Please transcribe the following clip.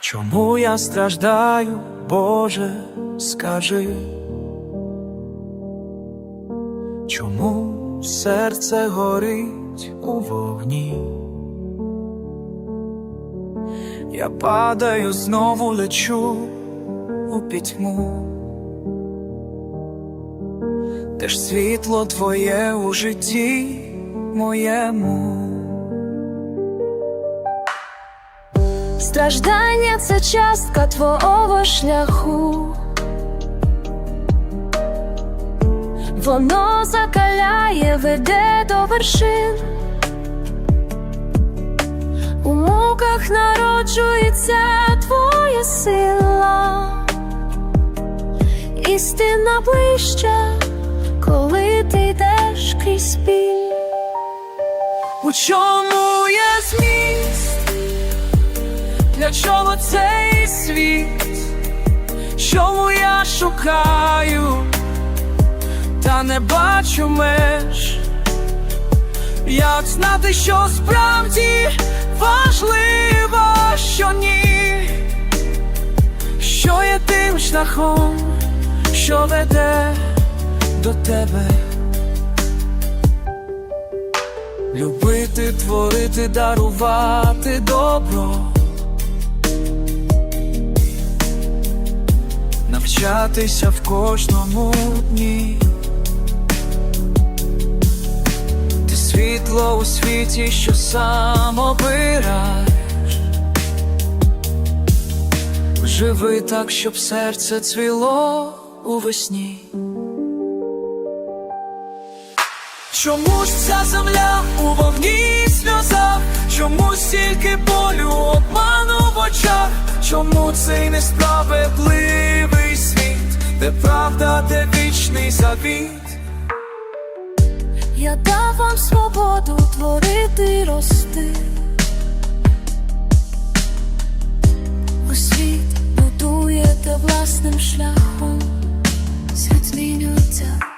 Чому я страждаю, Боже, скажи? Чому серце горить у вогні? Я падаю, знову лечу у пітьму. Де ж світло твоє у житті моєму? Страждання це частка твого шляху. Воно закаляє, веде до вершин. У муках народжується твоя сила. Істина ближча, коли ти йдеш крізь біль. У чому є зміст? Для чого цей світ? Чому я шукаю, та не бачу меж? Як знати, що справді важливо, що ні? Що є тим шляхом, що веде до тебе? Любити, творити, дарувати добро, навчатися в кожному дні. Ти світло у світі, що сам обираєш. Живи так, щоб серце цвіло у весні. Чому ж ця земля у вогні і сльозах? Чому стільки болю, обману в очах? Чому цей несправедливий де правда, де вічний завіт? Я дав вам свободу творити рости. У світ будуєте власним шляхом, світ змінюється